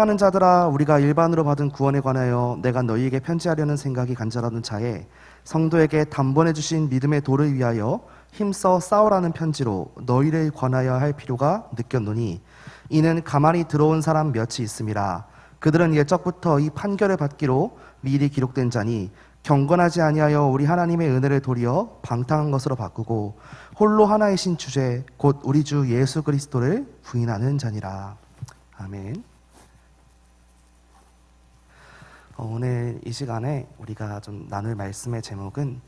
하는 자들아 우리가 일반으로 받은 구원에 관하여 내가 너희에게 편지하려는 생각이 간절하던 차에 성도에게 단번에 주신 믿음의 도를 위하여 힘써 싸우라는 편지로 너희를 권하여 할 필요가 느꼈노니 이는 가만히 들어온 사람 몇이 있음이라 그들은 예적부터 이 판결을 받기로 미리 기록된 자니 경건하지 아니하여 우리 하나님의 은혜를 도리어 방탕한 것으로 바꾸고 홀로 하나이신 주제 곧 우리 주 예수 그리스도를 부인하는 자니라 아멘. 어, 오늘 이 시간에 우리가 좀 나눌 말씀의 제목은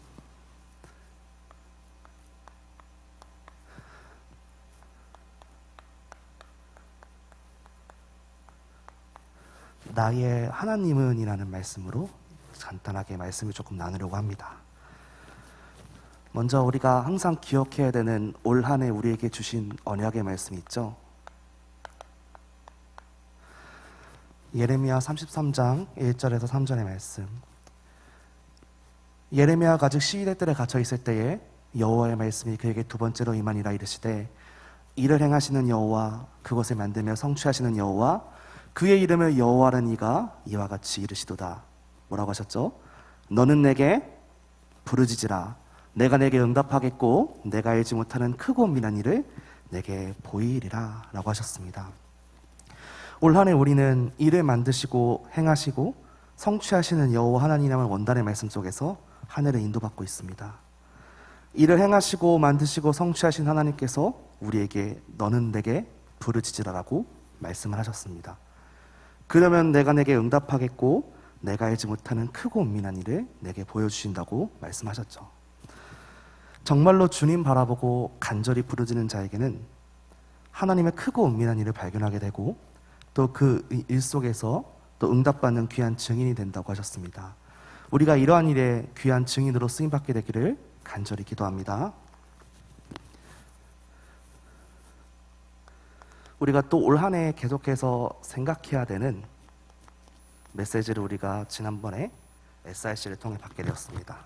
나의 하나님은이라는 말씀으로 간단하게 말씀을 조금 나누려고 합니다. 먼저 우리가 항상 기억해야 되는 올 한해 우리에게 주신 언약의 말씀이 있죠. 예레미야 33장 1절에서 3절의 말씀. 예레미야가 아직 시위대 뜰에 갇혀 있을 때에 여호와의 말씀이 그에게 두 번째로 임하니라 이르시되 이를 행하시는 여호와 그것을 만들며 성취하시는 여호와 그의 이름을 여호와는 이가 이와 같이 이르시도다. 뭐라고 하셨죠? 너는 내게 부르짖으라. 내가 내게 응답하겠고 내가 알지 못하는 크고 미난 일을 내게 보이리라라고 하셨습니다. 올 한해 우리는 일을 만드시고 행하시고 성취하시는 여호와 하나님의 원단의 말씀 속에서 한 해를 인도받고 있습니다. 일을 행하시고 만드시고 성취하신 하나님께서 우리에게 너는 내게 부르짖으라라고 말씀을 하셨습니다. 그러면 내가 내게 응답하겠고 내가 알지 못하는 크고 은밀한 일을 내게 보여주신다고 말씀하셨죠. 정말로 주님 바라보고 간절히 부르짖는 자에게는 하나님의 크고 은밀한 일을 발견하게 되고 또 그 일 속에서 또 응답받는 귀한 증인이 된다고 하셨습니다. 우리가 이러한 일에 귀한 증인으로 쓰임받게 되기를 간절히 기도합니다. 우리가 또 올 한 해 계속해서 생각해야 되는 메시지를 우리가 지난번에 SRC를 통해 받게 되었습니다.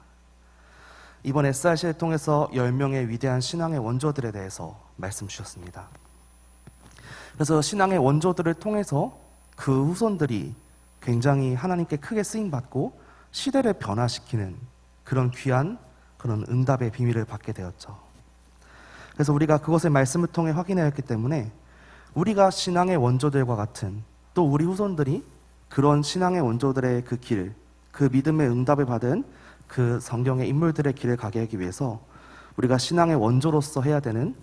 이번 SRC를 통해서 10명의 위대한 신앙의 원조들에 대해서 말씀 주셨습니다. 그래서 신앙의 원조들을 통해서 그 후손들이 굉장히 하나님께 크게 쓰임 받고 시대를 변화시키는 그런 귀한 그런 응답의 비밀을 받게 되었죠. 그래서 우리가 그것을 말씀을 통해 확인하였기 때문에 우리가 신앙의 원조들과 같은 또 우리 후손들이 그런 신앙의 원조들의 그 길, 그 믿음의 응답을 받은 그 성경의 인물들의 길을 가게 하기 위해서 우리가 신앙의 원조로서 해야 되는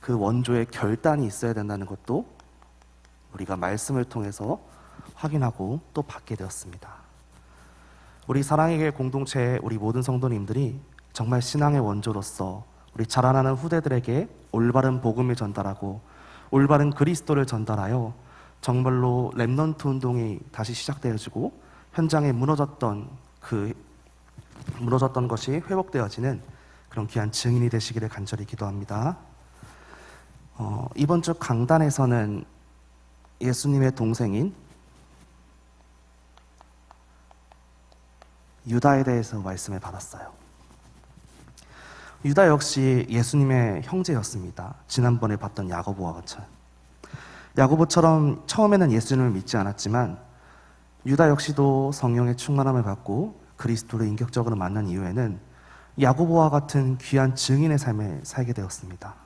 그 원조의 결단이 있어야 된다는 것도 우리가 말씀을 통해서 확인하고 또 받게 되었습니다. 우리 사랑의 길 공동체의 우리 모든 성도님들이 정말 신앙의 원조로서 우리 자라나는 후대들에게 올바른 복음을 전달하고 올바른 그리스도를 전달하여 정말로 랩넌트 운동이 다시 시작되어지고 현장에 무너졌던 그 무너졌던 것이 회복되어지는 그런 귀한 증인이 되시기를 간절히 기도합니다. 어, 이번 주 강단에서는 예수님의 동생인 유다에 대해서 말씀을 받았어요. 유다 역시 예수님의 형제였습니다. 지난번에 봤던 야고보와 같이. 야고보처럼 처음에는 예수님을 믿지 않았지만 유다 역시도 성령의 충만함을 받고 그리스도를 인격적으로 만난 이후에는 야고보와 같은 귀한 증인의 삶을 살게 되었습니다.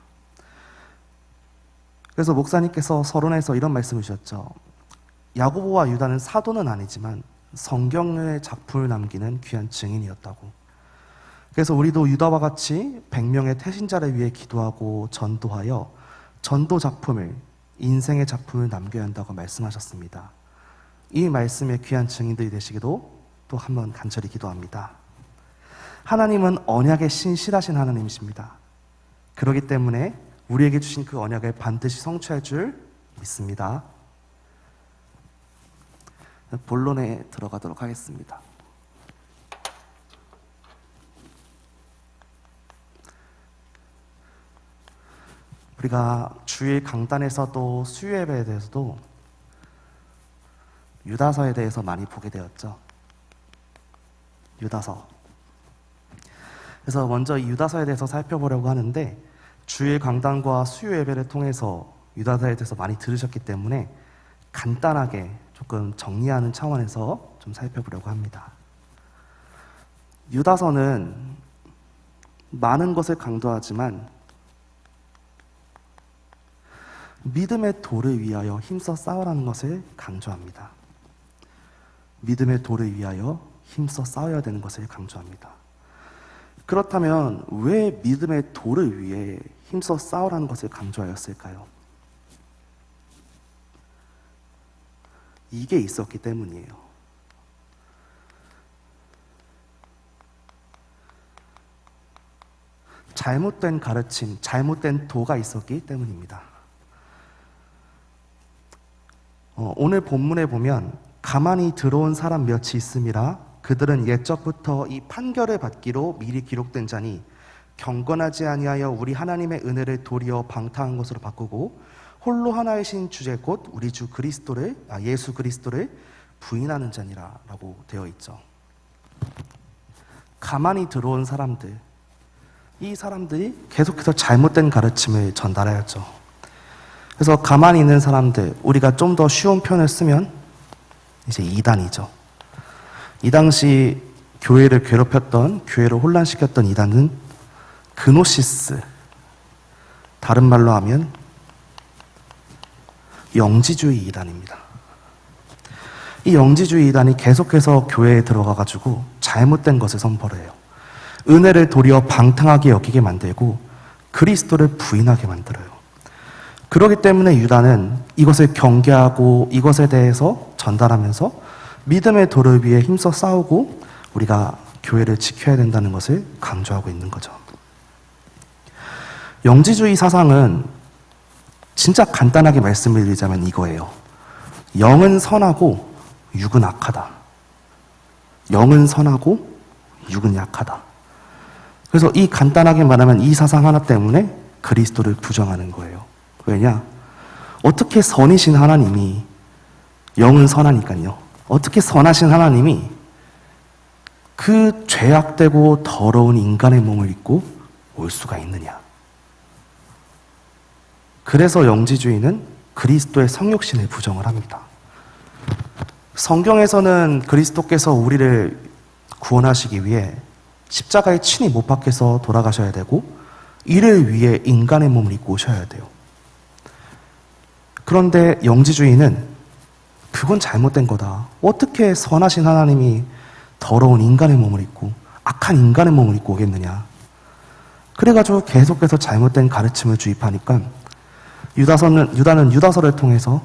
그래서 목사님께서 서론에서 이런 말씀을 주셨죠. 야고보와 유다는 사도는 아니지만 성경의 작품을 남기는 귀한 증인이었다고. 그래서 우리도 유다와 같이 100명의 태신자를 위해 기도하고 전도하여 전도 작품을 인생의 작품을 남겨야 한다고 말씀하셨습니다. 이 말씀의 귀한 증인들이 되시기도 또 한번 간절히 기도합니다. 하나님은 언약에 신실하신 하나님이십니다. 그렇기 때문에 우리에게 주신 그 언약을 반드시 성취할 줄 믿습니다. 본론에 들어가도록 하겠습니다. 우리가 주일 강단에서도 수요 예배에 대해서도 유다서에 대해서 많이 보게 되었죠. 유다서. 그래서 먼저 이 유다서에 대해서 살펴보려고 하는데 주일 강단과 수요 예배를 통해서 유다서에 대해서 많이 들으셨기 때문에 간단하게 조금 정리하는 차원에서 좀 살펴보려고 합니다. 유다서는 많은 것을 강조하지만 믿음의 도를 위하여 힘써 싸우라는 것을 강조합니다. 믿음의 도를 위하여 힘써 싸워야 되는 것을 강조합니다. 그렇다면 왜 믿음의 도를 위해 힘써 싸우라는 것을 강조하였을까요? 이게 있었기 때문이에요. 잘못된 가르침, 잘못된 도가 있었기 때문입니다. 어, 오늘 본문에 보면 가만히 들어온 사람 몇이 있음이라 그들은 옛적부터 이 판결을 받기로 미리 기록된 자니 경건하지 아니하여 우리 하나님의 은혜를 도리어 방탕한 것으로 바꾸고 홀로 하나이신 주제 곧 우리 주 그리스도를 아, 예수 그리스도를 부인하는 자니라라고 되어 있죠. 가만히 들어온 사람들 이 사람들이 계속해서 잘못된 가르침을 전달하였죠. 그래서 가만히 있는 사람들 우리가 좀 더 쉬운 표현을 쓰면 이제 이단이죠. 이 당시 교회를 괴롭혔던 교회를 혼란시켰던 이단은 그노시스 다른 말로 하면 영지주의 이단입니다. 이 영지주의 이단이 계속해서 교회에 들어가 가지고 잘못된 것을 선포를 해요. 은혜를 도리어 방탕하게 여기게 만들고 그리스도를 부인하게 만들어요. 그렇기 때문에 유다는 이것을 경계하고 이것에 대해서 전달하면서 믿음의 도를 위해 힘써 싸우고 우리가 교회를 지켜야 된다는 것을 강조하고 있는 거죠. 영지주의 사상은 진짜 간단하게 말씀을 드리자면 이거예요. 영은 선하고 육은 악하다. 영은 선하고 육은 약하다. 그래서 이 간단하게 말하면 이 사상 하나 때문에 그리스도를 부정하는 거예요. 왜냐? 어떻게 선이신 하나님이 영은 선하니까요. 어떻게 선하신 하나님이 그 죄악되고 더러운 인간의 몸을 입고 올 수가 있느냐? 그래서 영지주의는 그리스도의 성육신을 부정을 합니다. 성경에서는 그리스도께서 우리를 구원하시기 위해 십자가에 친히 못 박혀서 돌아가셔야 되고 이를 위해 인간의 몸을 입고 오셔야 돼요. 그런데 영지주의는 그건 잘못된 거다. 어떻게 선하신 하나님이 더러운 인간의 몸을 입고 악한 인간의 몸을 입고 오겠느냐. 그래가지고 계속해서 잘못된 가르침을 주입하니까 유다서는, 유다는 유다서를 통해서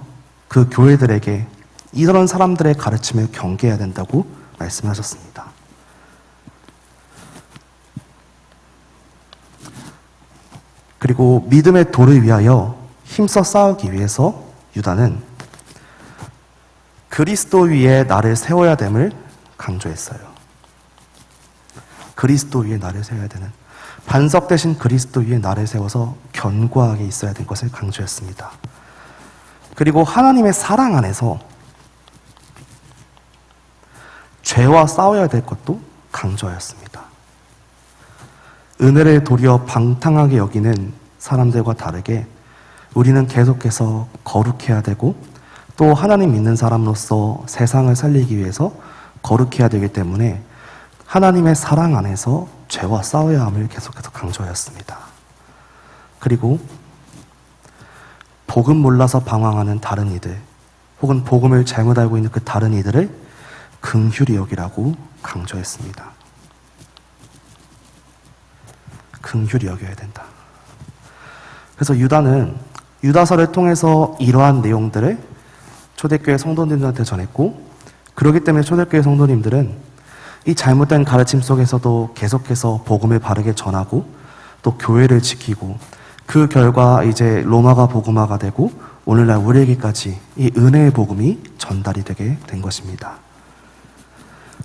그 교회들에게 이런 사람들의 가르침을 경계해야 된다고 말씀하셨습니다. 그리고 믿음의 도를 위하여 힘써 싸우기 위해서 유다는 그리스도 위에 나를 세워야 됨을 강조했어요. 그리스도 위에 나를 세워야 되는 반석 대신 그리스도 위에 나를 세워서 견고하게 있어야 될 것을 강조했습니다. 그리고 하나님의 사랑 안에서 죄와 싸워야 될 것도 강조하였습니다. 은혜를 도리어 방탕하게 여기는 사람들과 다르게 우리는 계속해서 거룩해야 되고 또 하나님 믿는 사람으로서 세상을 살리기 위해서 거룩해야 되기 때문에 하나님의 사랑 안에서 죄와 싸워야 함을 계속해서 강조하였습니다. 그리고 복음 몰라서 방황하는 다른 이들 혹은 복음을 잘못 알고 있는 그 다른 이들을 긍휼히 여기라고 강조했습니다. 긍휼히 여겨야 된다. 그래서 유다는 유다서를 통해서 이러한 내용들을 초대교회 성도님들한테 전했고 그렇기 때문에 초대교회 성도님들은 이 잘못된 가르침 속에서도 계속해서 복음을 바르게 전하고 또 교회를 지키고 그 결과 이제 로마가 복음화가 되고 오늘날 우리에게까지 이 은혜의 복음이 전달이 되게 된 것입니다.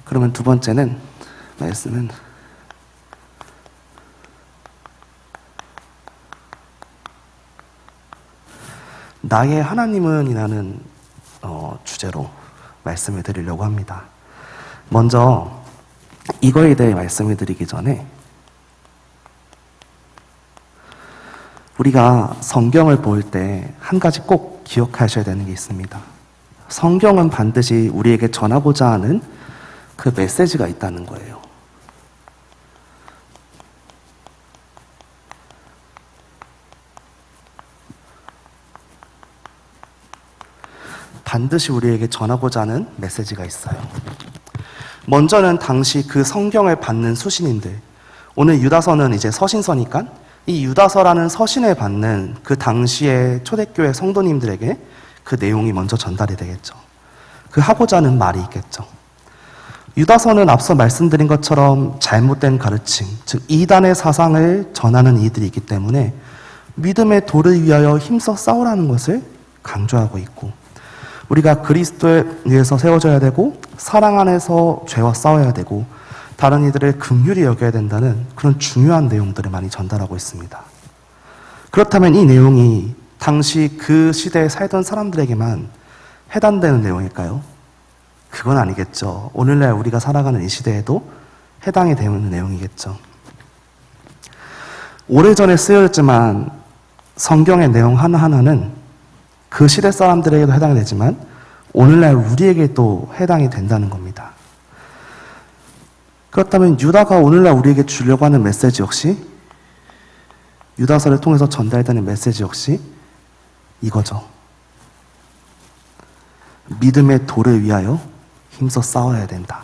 그러면 두 번째는 말씀은 나의 하나님은이라는 어, 주제로 말씀을 드리려고 합니다. 먼저 이거에 대해 말씀을 드리기 전에 우리가 성경을 볼 때 한 가지 꼭 기억하셔야 되는 게 있습니다. 성경은 반드시 우리에게 전하고자 하는 그 메시지가 있다는 거예요. 반드시 우리에게 전하고자 하는 메시지가 있어요. 먼저는 당시 그 성경을 받는 수신인들. 오늘 유다서는 이제 서신서니까 이 유다서라는 서신을 받는 그 당시의 초대교회 성도님들에게 그 내용이 먼저 전달이 되겠죠. 그 하고자 하는 말이 있겠죠. 유다서는 앞서 말씀드린 것처럼 잘못된 가르침, 즉 이단의 사상을 전하는 이들이 있기 때문에 믿음의 도를 위하여 힘써 싸우라는 것을 강조하고 있고 우리가 그리스도에 위해서 세워져야 되고 사랑 안에서 죄와 싸워야 되고 다른 이들을 긍휼히 여겨야 된다는 그런 중요한 내용들을 많이 전달하고 있습니다. 그렇다면 이 내용이 당시 그 시대에 살던 사람들에게만 해당되는 내용일까요? 그건 아니겠죠. 오늘날 우리가 살아가는 이 시대에도 해당이 되는 내용이겠죠. 오래전에 쓰여졌지만 성경의 내용 하나하나는 그 시대 사람들에게도 해당이 되지만 오늘날 우리에게도 해당이 된다는 겁니다. 그렇다면 유다가 오늘날 우리에게 주려고 하는 메시지 역시 유다서를 통해서 전달되는 메시지 역시 이거죠. 믿음의 도를 위하여 힘써 싸워야 된다.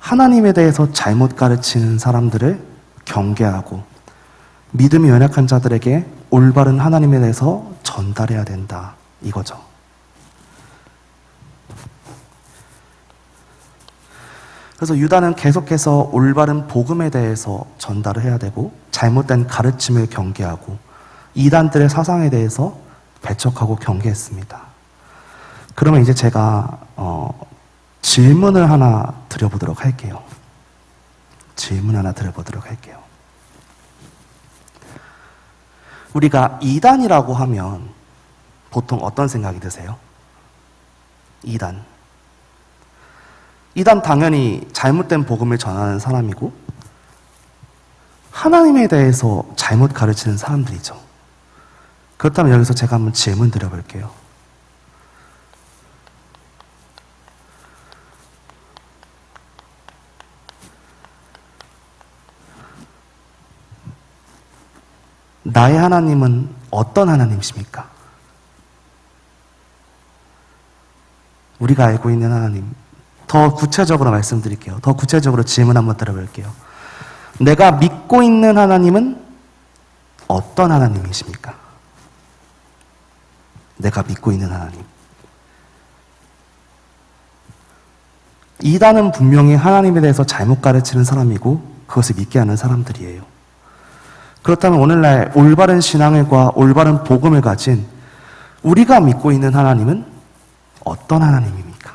하나님에 대해서 잘못 가르치는 사람들을 경계하고 믿음이 연약한 자들에게 올바른 하나님에 대해서 전달해야 된다. 이거죠. 그래서 유다는 계속해서 올바른 복음에 대해서 전달을 해야 되고 잘못된 가르침을 경계하고 이단들의 사상에 대해서 배척하고 경계했습니다. 그러면 이제 제가 어, 질문을 하나 드려보도록 할게요. 질문 하나 드려보도록 할게요. 우리가 이단이라고 하면 보통 어떤 생각이 드세요? 이단. 이단 당연히 잘못된 복음을 전하는 사람이고 하나님에 대해서 잘못 가르치는 사람들이죠. 그렇다면 여기서 제가 한번 질문 드려볼게요. 나의 하나님은 어떤 하나님이십니까? 우리가 알고 있는 하나님. 더 구체적으로 말씀드릴게요. 더 구체적으로 질문 한번 드려볼게요. 내가 믿고 있는 하나님은 어떤 하나님이십니까? 내가 믿고 있는 하나님. 이단은 분명히 하나님에 대해서 잘못 가르치는 사람이고 그것을 믿게 하는 사람들이에요. 그렇다면 오늘날 올바른 신앙과 올바른 복음을 가진 우리가 믿고 있는 하나님은 어떤 하나님입니까?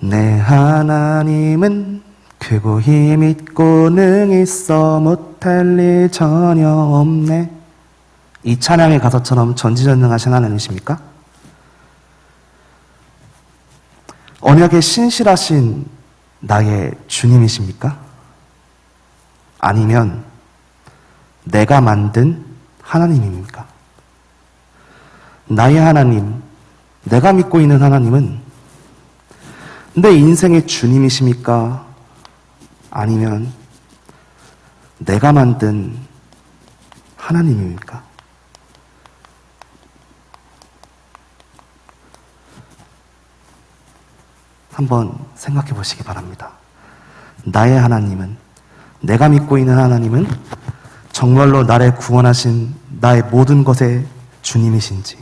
내 하나님은 크고 힘 있고 능 있어 못할 일 전혀 없네. 이 찬양의 가사처럼 전지전능하신 하나님이십니까? 언약에 신실하신 나의 주님이십니까? 아니면 내가 만든 하나님입니까? 나의 하나님, 내가 믿고 있는 하나님은 내 인생의 주님이십니까? 아니면 내가 만든 하나님입니까? 한번 생각해 보시기 바랍니다. 나의 하나님은, 내가 믿고 있는 하나님은 정말로 나를 구원하신 나의 모든 것의 주님이신지,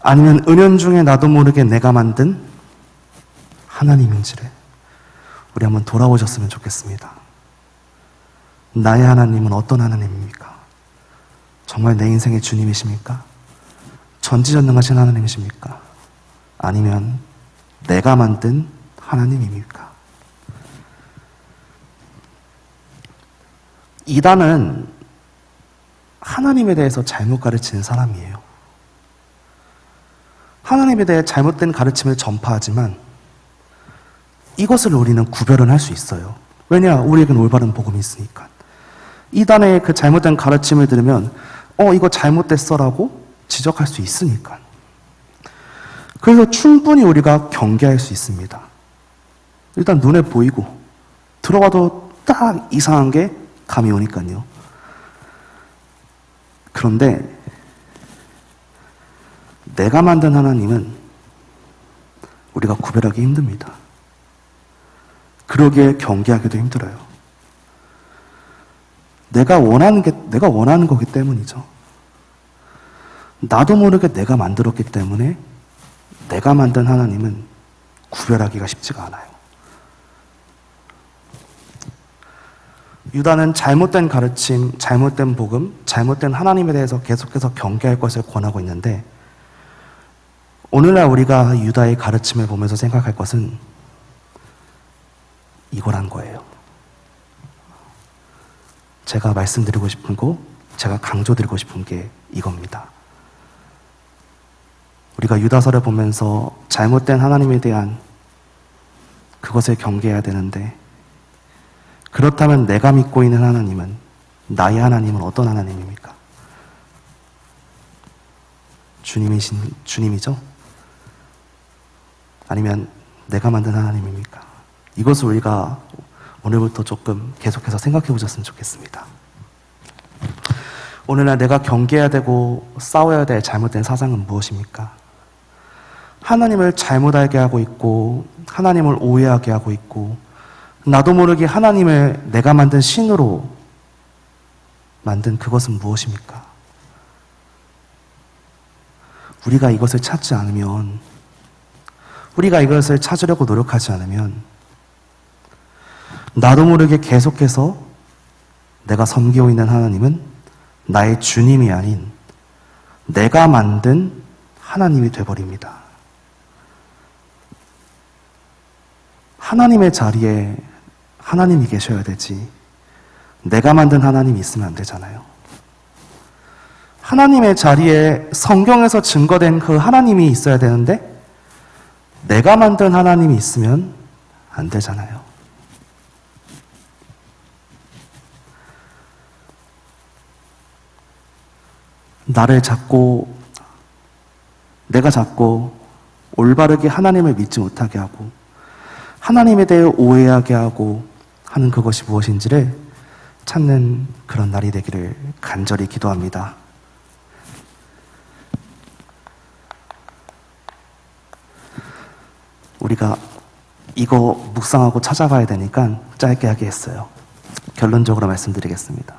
아니면 은연 중에 나도 모르게 내가 만든 하나님인지를 우리 한번 돌아오셨으면 좋겠습니다. 나의 하나님은 어떤 하나님입니까? 정말 내 인생의 주님이십니까? 전지전능하신 하나님이십니까? 아니면 내가 만든 하나님입니까? 이단은 하나님에 대해서 잘못 가르치는 사람이에요. 하나님에 대해 잘못된 가르침을 전파하지만 이것을 우리는 구별은 할 수 있어요. 왜냐? 우리에게는 올바른 복음이 있으니까. 이단의 그 잘못된 가르침을 들으면 어, 이거 잘못됐어라고 지적할 수 있으니까. 그래서 충분히 우리가 경계할 수 있습니다. 일단 눈에 보이고 들어가도 딱 이상한 게 감이 오니까요. 그런데 내가 만든 하나님은 우리가 구별하기 힘듭니다. 그러기에 경계하기도 힘들어요. 내가 원하는 게 내가 원하는 거기 때문이죠. 나도 모르게 내가 만들었기 때문에 내가 만든 하나님은 구별하기가 쉽지가 않아요. 유다는 잘못된 가르침, 잘못된 복음, 잘못된 하나님에 대해서 계속해서 경계할 것을 권하고 있는데 오늘날 우리가 유다의 가르침을 보면서 생각할 것은 이거란 거예요. 제가 말씀드리고 싶은 거, 제가 강조드리고 싶은 게 이겁니다. 우리가 유다서를 보면서 잘못된 하나님에 대한 그것을 경계해야 되는데 그렇다면 내가 믿고 있는 하나님은 나의 하나님은 어떤 하나님입니까? 주님이신 주님이죠? 아니면 내가 만든 하나님입니까? 이것을 우리가 오늘부터 조금 계속해서 생각해 보셨으면 좋겠습니다. 오늘날 내가 경계해야 되고 싸워야 될 잘못된 사상은 무엇입니까? 하나님을 잘못 알게 하고 있고 하나님을 오해하게 하고 있고 나도 모르게 하나님을 내가 만든 신으로 만든 그것은 무엇입니까? 우리가 이것을 찾지 않으면 우리가 이것을 찾으려고 노력하지 않으면 나도 모르게 계속해서 내가 섬기고 있는 하나님은 나의 주님이 아닌 내가 만든 하나님이 되어버립니다. 하나님의 자리에 하나님이 계셔야 되지. 내가 만든 하나님이 있으면 안 되잖아요. 하나님의 자리에 성경에서 증거된 그 하나님이 있어야 되는데 내가 만든 하나님이 있으면 안 되잖아요. 나를 잡고 내가 잡고 올바르게 하나님을 믿지 못하게 하고 하나님에 대해 오해하게 하고 하는 그것이 무엇인지를 찾는 그런 날이 되기를 간절히 기도합니다. 우리가 이거 묵상하고 찾아봐야 되니까 짧게 하게 했어요. 결론적으로 말씀드리겠습니다.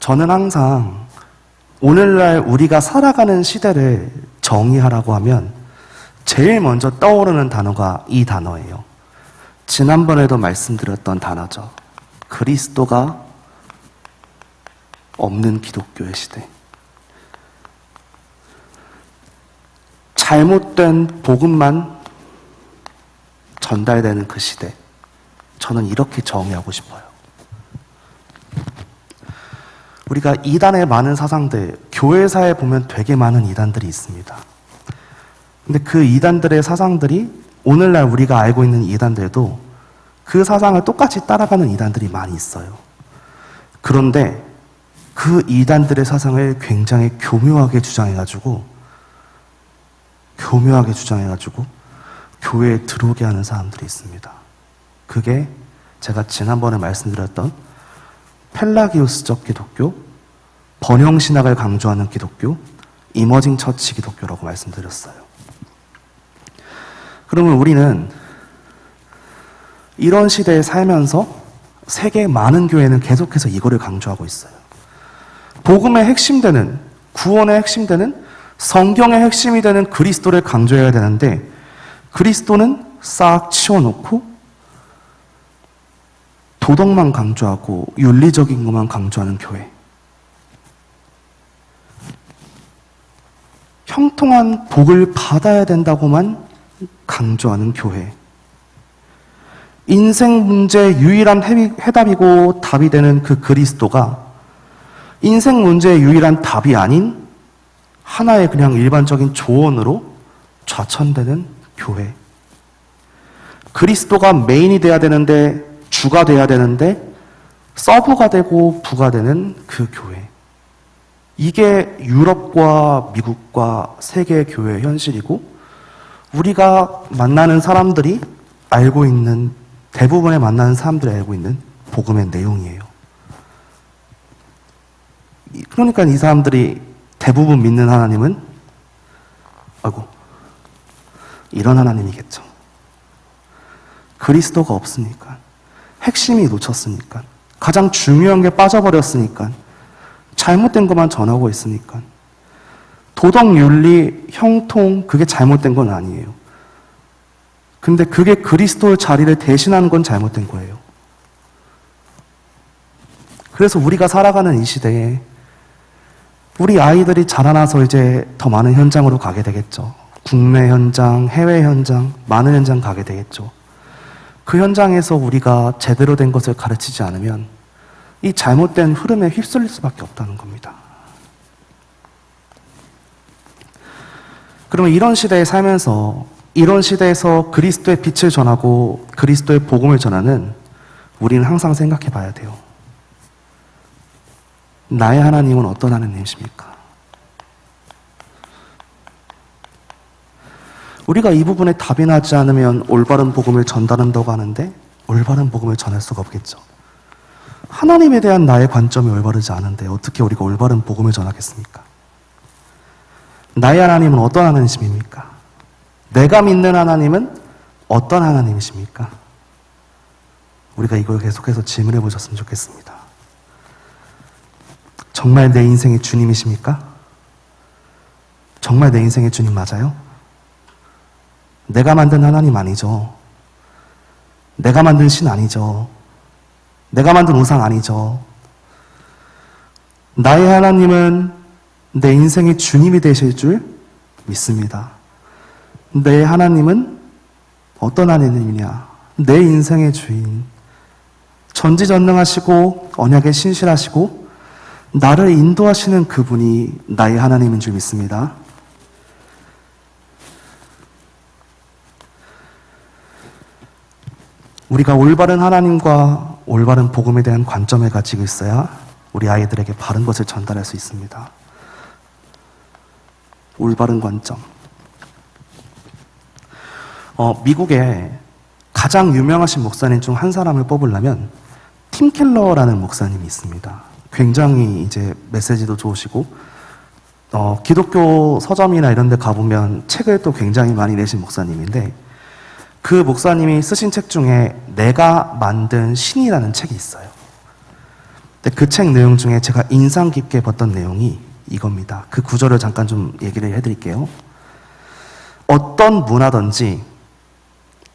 저는 항상 오늘날 우리가 살아가는 시대를 정의하라고 하면 제일 먼저 떠오르는 단어가 이 단어예요. 지난번에도 말씀드렸던 단어죠. 그리스도가 없는 기독교의 시대. 잘못된 복음만 전달되는 그 시대. 저는 이렇게 정의하고 싶어요. 우리가 이단의 많은 사상들, 교회사에 보면 되게 많은 이단들이 있습니다. 근데 그 이단들의 사상들이 오늘날 우리가 알고 있는 이단들도 그 사상을 똑같이 따라가는 이단들이 많이 있어요. 그런데 그 이단들의 사상을 굉장히 교묘하게 주장해가지고, 교묘하게 주장해가지고, 교회에 들어오게 하는 사람들이 있습니다. 그게 제가 지난번에 말씀드렸던 펠라기우스적 기독교, 번영신학을 강조하는 기독교, 이머징 처치 기독교라고 말씀드렸어요. 그러면 우리는 이런 시대에 살면서 세계 많은 교회는 계속해서 이거를 강조하고 있어요. 복음의 핵심되는, 구원의 핵심되는, 성경의 핵심이 되는 그리스도를 강조해야 되는데, 그리스도는 싹 치워놓고, 도덕만 강조하고, 윤리적인 것만 강조하는 교회. 형통한 복을 받아야 된다고만 강조하는 교회. 인생 문제 유일한 해답이고 답이 되는 그 그리스도가 인생 문제의 유일한 답이 아닌 하나의 그냥 일반적인 조언으로 좌천되는 교회. 그리스도가 메인이 돼야 되는데 주가 돼야 되는데 서브가 되고 부가 되는 그 교회. 이게 유럽과 미국과 세계 교회의 현실이고 우리가 만나는 사람들이 알고 있는 대부분의 만나는 사람들이 알고 있는 복음의 내용이에요. 이- 그러니까 이 사람들이 대부분 믿는 하나님은 아이고 이런 하나님이겠죠. 그리스도가 없으니까 핵심이 놓쳤으니까 가장 중요한 게 빠져버렸으니까 잘못된 것만 전하고 있으니까 도덕 윤리 형통 그게 잘못된 건 아니에요. 근데 그게 그리스도의 자리를 대신하는 건 잘못된 거예요. 그래서 우리가 살아가는 이 시대에 우리 아이들이 자라나서 이제 더 많은 현장으로 가게 되겠죠. 국내 현장, 해외 현장, 많은 현장 가게 되겠죠. 그 현장에서 우리가 제대로 된 것을 가르치지 않으면 이 잘못된 흐름에 휩쓸릴 수밖에 없다는 겁니다. 그러면 이런 시대에 살면서 이런 시대에서 그리스도의 빛을 전하고 그리스도의 복음을 전하는 우리는 항상 생각해 봐야 돼요. 나의 하나님은 어떤 하나님이십니까? 우리가 이 부분에 답이 나지 않으면 올바른 복음을 전달한다고 하는데 올바른 복음을 전할 수가 없겠죠. 하나님에 대한 나의 관점이 올바르지 않은데 어떻게 우리가 올바른 복음을 전하겠습니까? 나의 하나님은 어떤 하나님이십니까? 내가 믿는 하나님은 어떤 하나님이십니까? 우리가 이걸 계속해서 질문해 보셨으면 좋겠습니다. 정말 내 인생의 주님이십니까? 정말 내 인생의 주님 맞아요? 내가 만든 하나님 아니죠. 내가 만든 신 아니죠. 내가 만든 우상 아니죠. 나의 하나님은 내 인생의 주님이 되실 줄 믿습니다. 내 하나님은 어떤 하나님이냐? 내 인생의 주인. 전지전능하시고 언약에 신실하시고 나를 인도하시는 그분이 나의 하나님인 줄 믿습니다. 우리가 올바른 하나님과 올바른 복음에 대한 관점을 가지고 있어야 우리 아이들에게 바른 것을 전달할 수 있습니다. 올바른 관점. 어, 미국에 가장 유명하신 목사님 중 한 사람을 뽑으려면 팀 켈러라는 목사님이 있습니다. 굉장히 이제 메시지도 좋으시고 어, 기독교 서점이나 이런 데 가보면 책을 또 굉장히 많이 내신 목사님인데 그 목사님이 쓰신 책 중에 내가 만든 신이라는 책이 있어요. 근데 그 책 내용 중에 제가 인상 깊게 봤던 내용이 이겁니다. 그 구절을 잠깐 좀 얘기를 해드릴게요. 어떤 문화든지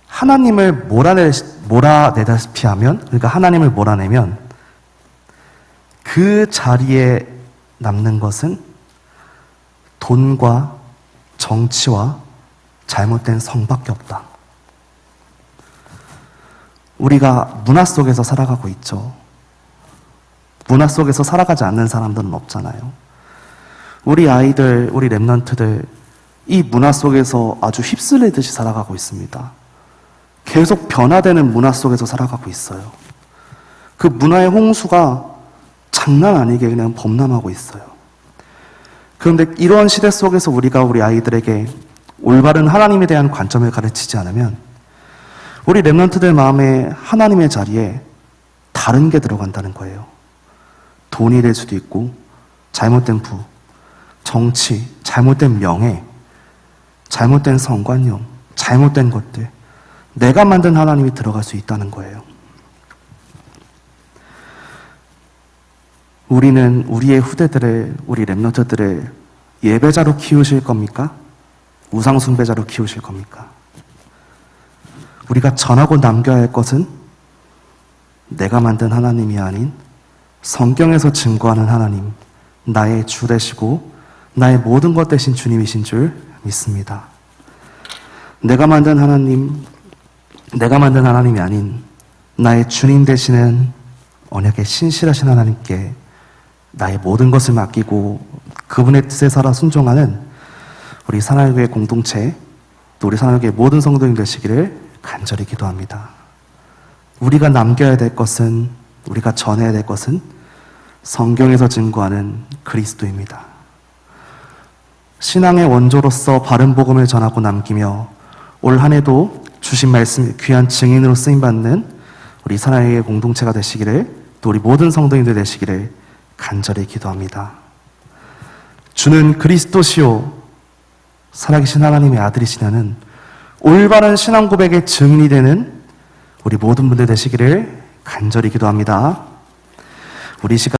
하나님을 몰아내, 몰아내다시피 하면, 그러니까 하나님을 몰아내면 그 자리에 남는 것은 돈과 정치와 잘못된 성밖에 없다. 우리가 문화 속에서 살아가고 있죠. 문화 속에서 살아가지 않는 사람들은 없잖아요. 우리 아이들, 우리 랩런트들, 이 문화 속에서 아주 휩쓸리듯이 살아가고 있습니다. 계속 변화되는 문화 속에서 살아가고 있어요. 그 문화의 홍수가 장난 아니게 그냥 범람하고 있어요. 그런데 이러한 시대 속에서 우리가 우리 아이들에게 올바른 하나님에 대한 관점을 가르치지 않으면 우리 랩런트들 마음에 하나님의 자리에 다른 게 들어간다는 거예요. 돈이 될 수도 있고, 잘못된 부, 정치, 잘못된 명예, 잘못된 성관념, 잘못된 것들, 내가 만든 하나님이 들어갈 수 있다는 거예요. 우리는 우리의 후대들을, 우리 랩런트들을 예배자로 키우실 겁니까? 우상숭배자로 키우실 겁니까? 우리가 전하고 남겨야 할 것은 내가 만든 하나님이 아닌 성경에서 증거하는 하나님, 나의 주 되시고 나의 모든 것 되신 주님이신 줄 믿습니다. 내가 만든 하나님, 내가 만든 하나님이 아닌 나의 주님 되시는 언약의 신실하신 하나님께 나의 모든 것을 맡기고 그분의 뜻에 살아 순종하는 우리 사랑교회 공동체 또 우리 사랑교회 모든 성도님 되시기를 간절히 기도합니다. 우리가 남겨야 될 것은 우리가 전해야 될 것은 성경에서 증거하는 그리스도입니다. 신앙의 원조로서 바른 복음을 전하고 남기며 올 한 해도 주신 말씀 귀한 증인으로 쓰임 받는 우리 사랑의 공동체가 되시기를 또 우리 모든 성도님들 되시기를 간절히 기도합니다. 주는 그리스도시요 살아계신 하나님의 아들이시냐는 올바른 신앙 고백의 증인이 되는 우리 모든 분들 되시기를 간절히 기도합니다. 우리 시간